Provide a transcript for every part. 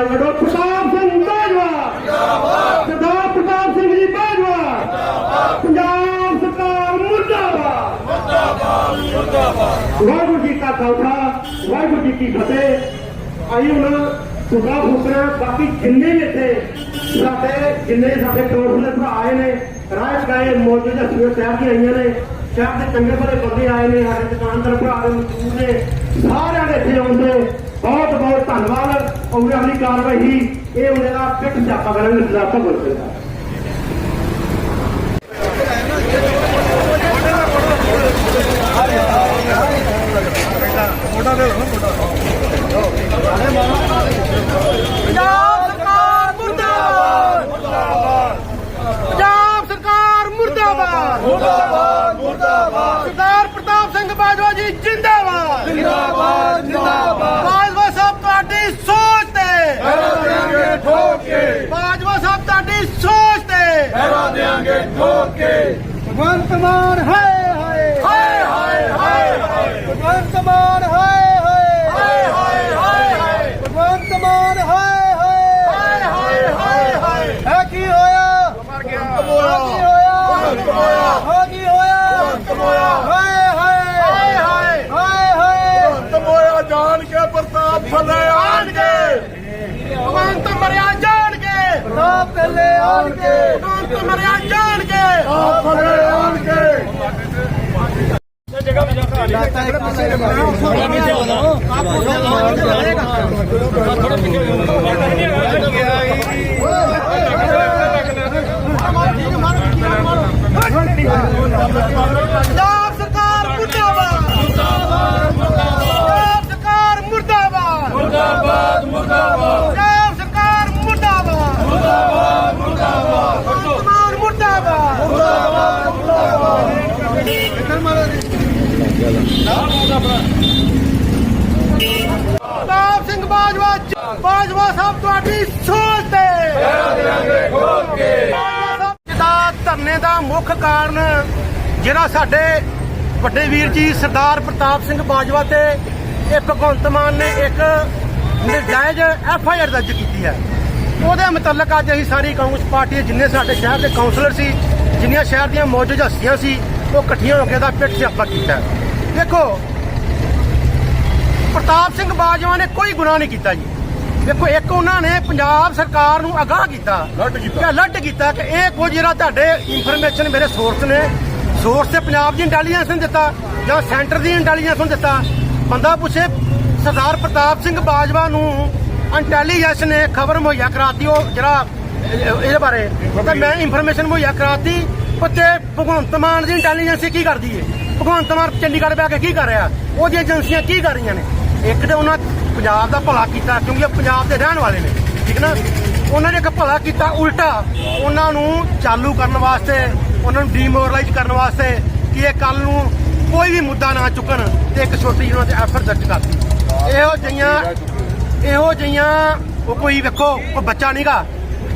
ਆਵਾਜ਼ ਪ੍ਰਤਾਪ ਸਿੰਘ ਬਾਜਵਾ। ਜਿੰਦਾਬਾਦ ਸਰਦਾਰ ਪ੍ਰਤਾਪ ਸਿੰਘ ਜੀ ਬਾਜਵਾ। ਜਿੰਦਾਬਾਦ ਪੰਜਾਬ ਸਰਕਾਰ ਮੁਰਦਾਬਾਦ। ਮੁਰਦਾਬਾਦ ਮੁਰਦਾਬਾਦ ਵਾਹਿਗੁਰੂ ਜੀ ਕਾ ਖਾਲਸਾ, ਵਾਹਿਗੁਰੂ ਜੀ ਕੀ ਫਤਿਹ। ਆਈ ਹੁਣ ਸੁਗਾ ਫੁਕਰਾ ਬਾਕੀ ਜਿੰਨੇ ਵੀ ਇੱਥੇ ਸਾਡੇ, ਜਿੰਨੇ ਸਾਡੇ ਟੋਟਲ ਭਰਾ ਆਏ ਨੇ ਰਾਜ ਗਏ ਮੌਜੂਦਾ ਸੂਏ ਸ਼ਹਿਰ ਦੀਆਂ ਆਈਆਂ ਨੇ ਸ਼ਹਿਰ ਦੇ ਚੰਗੇ ਭਲੇ ਬੰਦੇ ਆਏ ਨੇ, ਸਾਡੇ ਦੁਕਾਨਦਾਰ ਭਰਾ ਦੇ ਮਜ਼ਦੂਰ ਨੇ, ਸਾਰਿਆਂ ਦੇ ਇੱਥੇ ਆਉਂਦੇ ਬਹੁਤ ਬਹੁਤ ਧੰਨਵਾਦ। ਔਰ ਅਗਲੀ ਕਾਰਵਾਈ ਹੀ ਇਹ ਉਹਦੇ ਦਾ ਪਿੱਠ ਛਾਪਾ ਕਰਾਂਗੇ ਸਰਦਾਰ ਭਗਵਤ ਸਿੰਘ ਦਾ ਪੰਜਾਬ ਸਰਕਾਰ ਮੁਰਦਾਬਾਦ ਪੰਜਾਬ ਸਰਕਾਰ ਮੁਰਦਾਬਾਦ ਮੁਰਦਾਬਾਦ ਮੁਰਦਾਬਾਦ ਸਰਦਾਰ ਪ੍ਰਤਾਪ ਸਿੰਘ ਬਾਜਵਾ ਜੀ ਜਿੰਦਾਬਾਦ ਜਿੰਦਾਬਾਦ ਜਿੰਦਾਬਾਦ ਬਾਜਵਾ ਸਾਹਿਬ ਤੁਹਾਡੀ ਸੋਚ ਤੇ ਪਹਿਰਾ ਦੇਾਂਗੇ ਠੋਕ ਕੇ ਬਾਜਵਾ ਤੁਹਾਡੀ ਸੋਚ ਤੇ ਪਹਿਰਾ ਦੇਾਂਗੇ ਠੋਕ ਕੇ। ਭਗਵੰਤ ਮਾਨ ਹਾਏ ਹਾਏ। ਹਾਏ ਹਾਏ ਹਾਏ ਭਗਵੰਤ ਮਾਨ ਹਾਏ ਹਾਏ। ਹਾਏ ਹਾਏ ਹਾਏ ਭਗਵੰਤ ਮਾਨ ਹਾਏ ਹਾਏ। ਹਾਏ ਹਾਏ ਹਾਏ ਹੈ ਕੀ ਹੋਇਆ? ਮਰ ਗਿਆ। ਹੈ ਕੀ ਹੋਇਆ? ਕਮੋਇਆ ਹੈ ਕੀ ਹੋਇਆ? ਕਮੋਇਆ ਹਾਏ ਹਾਏ। ਹਾਏ ਹਾਏ। ਹਾਏ ਕਮੋਇਆ ਜਾਣ ਕੇ ਪ੍ਰਤਾਪ ਥੱਲੇ ਆਣਗੇ ਭਗਵੰਤ ਮਰਿਆ ਜਾਣਗੇ ਥੱਲੇ ਆਣਗੇ ਭਗਵੰਤ ਮਰਿਆ ਜਾਣਗੇ। ਆਪ ਥੱਲੇ ਆਣਗੇ ਪੰਜਾਬ ਸਰਕਾਰ ਮੁਰਦਾਬਾਦ ਪੰਜਾਬ ਸਰਕਾਰ ਮੁਰਦਾਬਾਦ ਮੁਰਦਾਬਾਦ ਮੁਰਦਾਬਾਦ ਪੰਜਾਬ ਸਰਕਾਰ ਮੁਰਦਾਬਾਦ ਮੁਰਦਾਬਾਦ ਮੁਰਦਾਬਾਦ ਮੁਰਦਾਬਾਦ ਪ੍ਰਤਾਪ ਸਿੰਘ ਬਾਜਵਾ ਜ- ਸਾਹਿਬ, ਤੁਹਾਡੀ ਸੋਚ ਤੇ। ਪਹਿਰਾ ਦੇਾਂਗੇ ਠੋਕ ਕੇ ਜਿਹਦਾ ਧਰਨੇ ਦਾ ਮੁੱਖ ਕਾਰਨ ਜਿਹੜਾ ਸਾਡੇ ਵੱਡੇ ਵੀਰ ਜੀ ਸਰਦਾਰ ਪ੍ਰਤਾਪ ਸਿੰਘ ਬਾਜਵਾ ਤੇ ਇਹ ਭਗਵੰਤ ਮਾਨ ਨੇ ਇੱਕ ਨਜਾਇਜ਼ ਐਫ ਆਈ ਆਰ ਦਰਜ ਕੀਤੀ ਹੈ। ਉਹਦੇ ਮੁਤਲਕ ਅੱਜ ਅਸੀਂ ਸਾਰੀ ਕਾਂਗਰਸ ਪਾਰਟੀ ਦੇ ਜਿੰਨੇ ਸਾਡੇ ਸ਼ਹਿਰ ਦੇ ਕਾਉਂਸਲਰ ਸੀ, ਜਿੰਨੀਆਂ ਸ਼ਹਿਰ ਦੀਆਂ ਮੌਜੂਦ ਹਸਤੀਆਂ ਸੀ, ਉਹ ਇਕੱਠੀਆਂ ਹੋ ਕੇ ਦਾ ਪਿੱਠ ਸਿਆਪਾ ਕੀਤਾ ਦੇਖੋ, ਪ੍ਰਤਾਪ ਸਿੰਘ ਬਾਜਵਾ ਨੇ ਕੋਈ ਗੁਨਾਹ ਨਹੀਂ ਕੀਤਾ ਜੀ। ਦੇਖੋ ਇੱਕ ਉਹਨਾਂ ਨੇ ਪੰਜਾਬ ਸਰਕਾਰ ਨੂੰ ਅਗਾਹ ਕੀਤਾ। ਲੱਟ ਕੀਤਾ। ਕਿ ਅਲਰਟ ਕੀਤਾ ਕਿ ਇਹ ਕੁਝ ਜਿਹੜਾ ਤੁਹਾਡੇ ਇਨਫੋਰਮੇਸ਼ਨ ਮੇਰੇ ਸੋਰਸ ਨੇ ਸੋਰਸ ਤੇ ਪੰਜਾਬ ਦੀ ਇੰਟੈਲੀਜੈਂਸ ਨੇ ਦਿੱਤਾ ਜਾਂ ਸੈਂਟਰ ਦੀ ਇੰਟੈਲੀਜੈਂਸ ਨੂੰ ਦਿੱਤਾ। ਬੰਦਾ ਪੁੱਛੇ ਸਰਦਾਰ ਪ੍ਰਤਾਪ ਸਿੰਘ ਬਾਜਵਾ ਨੂੰ ਇੰਟੈਲੀਜੈਂਸ ਨੇ ਖਬਰ ਮੁਹੱਈਆ ਕਰਾਤੀ ਉਹ ਜਿਹੜਾ ਇਹ- ਇਹਦੇ ਬਾਰੇ। ਤਾਂ ਮੈਂ ਇਨਫੋਰਮੇਸ਼ਨ ਮੁਹੱਈਆ ਕਰਾਤੀ ਤੇ ਭਗਵੰਤ ਮਾਨ ਦੀ ਇੰਟੈਲੀਜੈਂਸ ਕੀ ਕਰਦੀ ਏ? ਭਗਵੰਤ ਮਾਨ ਚੰਡੀਗੜ੍ਹ ਬੈ ਕੇ ਕੀ ਕਰ ਰਿਹਾ? ਉਹਦੀਆਂ ਏਜੰਸੀਆਂ ਕੀ ਕਰ ਰਹੀਆਂ ਨੇ? ਇੱਕ ਤੇ ਉਹਨਾਂ ਪੰਜਾਬ ਦਾ ਭਲਾ ਕੀਤਾ, ਕਿਉਂਕਿ ਉਹ ਪੰਜਾਬ ਦੇ ਰਹਿਣ ਵਾਲੇ ਨੇ, ਠੀਕ ਨਾ? ਉਹਨਾਂ ਨੇ ਇੱਕ ਭਲਾ ਕੀਤਾ ਉਲਟਾ, ਉਹਨਾਂ ਨੂੰ ਚਾਲੂ ਕਰਨ ਵਾਸਤੇ, ਉਹਨਾਂ ਨੂੰ ਡੀਮੋਰਲਾਈਜ਼ ਕਰਨ ਵਾਸਤੇ ਕਿ ਇਹ ਕੱਲ ਨੂੰ ਕੋਈ ਵੀ ਮੁੱਦਾ ਨਾ ਚੁੱਕਣ ਤੇ ਇੱਕ ਛੋਟੀ ਜਿਹੀ ਉਹਨਾਂ ਤੇ ਐਫਰਟ ਦਰਜ ਕਰਤੀ। ਇਹੋ ਜਿਹੀਆਂ ਇਹੋ ਜਿਹੀਆਂ, ਉਹ ਕੋਈ ਵੇਖੋ, ਕੋਈ ਬੱਚਾ ਨਹੀਂਗਾ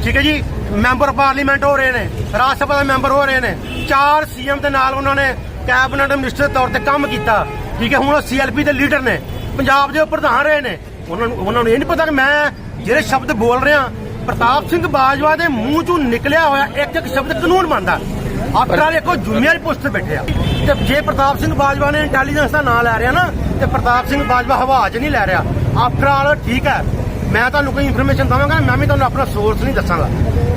ਠੀਕ ਹੈ ਜੀ? ਮੈਂਬਰ ਪਾਰਲੀਮੈਂਟ ਹੋ ਰਹੇ ਨੇ, ਰਾਜ ਸਭਾ ਦੇ ਮੈਂਬਰ ਹੋ ਰਹੇ ਨੇ, ਚਾਰ ਸੀਐਮ ਦੇ ਨਾਲ ਉਹਨਾਂ ਨੇ ਕੈਬਨਿਟ ਮਿਨਿਸਟਰ ਤੌਰ ਤੇ ਕੰਮ ਕੀਤਾ, ਠੀਕ ਹੈ? ਹੁਣ ਉਹ ਸੀਐਲਪੀ ਦੇ ਲੀਡਰ ਨੇ ਪੰਜਾਬ ਦੇ ਪ੍ਰਧਾਨ ਰਹੇ ਨੇ। ਉਹਨਾਂ ਨੂੰ ਉਹਨਾਂ ਨੂੰ ਇਹ ਨਹੀਂ ਪਤਾ ਕਿ ਮੈਂ ਜਿਹੜੇ ਸ਼ਬਦ ਬੋਲ ਰਿਹਾ, ਪ੍ਰਤਾਪ ਸਿੰਘ ਬਾਜਵਾ ਦੇ ਮੂੰਹ ਚੋਂ ਨਿਕਲਿਆ ਹੋਇਆ ਇੱਕ ਇੱਕ ਸ਼ਬਦ ਕਾਨੂੰਨ ਬਣਦਾ। ਆਫਟਰ ਆਲ ਇੱਕੋ ਜ਼ਿੰਮੇਵਾਰੀ ਤੇ ਬੈਠੇ ਆ। ਤੇ ਜੇ ਪ੍ਰਤਾਪ ਸਿੰਘ ਬਾਜਵਾ ਨੇ ਇੰਟੈਲੀਜੈਂਸ ਦਾ ਨਾਂ ਲੈ ਰਿਹਾ ਨਾ, ਤੇ ਪ੍ਰਤਾਪ ਸਿੰਘ ਬਾਜਵਾ ਹਵਾ 'ਚ ਨਹੀਂ ਲੈ ਰਿਹਾ। ਆਫਟਰ ਆਲ ਠੀਕ ਹੈ। ਮੈਂ ਤੁਹਾਨੂੰ ਕੋਈ ਇਨਫੋਰਮੇਸ਼ਨ ਦਵਾਂਗਾ, ਮੈਂ ਵੀ ਤੁਹਾਨੂੰ ਆਪਣਾ ਸੋਰਸ ਨਹੀਂ ਦੱਸਾਂਗਾ।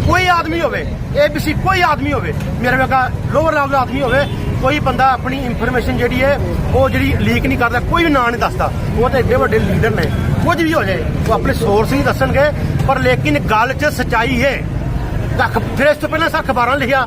ਕੋਈ ਆਦਮੀ ਹੋਵੇ ਏਬੀਸੀ ਕੋਈ ਆਦਮੀ ਹੋਵੇ, ਮੇਰੇ ਵਰਗਾ ਲੋਅਰ ਲੈਵਲ ਆਦਮੀ ਹੋਵੇ ਕੋਈ ਬੰਦਾ ਆਪਣੀ ਇਨਫੋਰਮੇਸ਼ਨ ਜਿਹੜੀ ਹੈ, ਉਹ ਜਿਹੜੀ ਲੀਕ ਨਹੀਂ ਕਰਦਾ, ਕੋਈ ਵੀ ਨਾਂ ਨਹੀਂ ਦੱਸਦਾ। ਉਹ ਤਾਂ ਏਡੇ ਵੱਡੇ ਲੀਡਰ ਨੇ। ਕੁਝ ਵੀ ਹੋ ਜਾਏ, ਉਹ ਆਪਣੇ ਸੋਰਸ ਨਹੀਂ ਦੱਸਣਗੇ, ਪਰ ਲੇਕਿਨ ਗੱਲ 'ਚ ਸਚਾਈ ਹੈ। ਤਾਂ ਫਿਰ ਇਸ ਤੋਂ ਪਹਿਲਾਂ ਸਾ ਅਖਬਾਰਾਂ ਲਿਖਿਆ।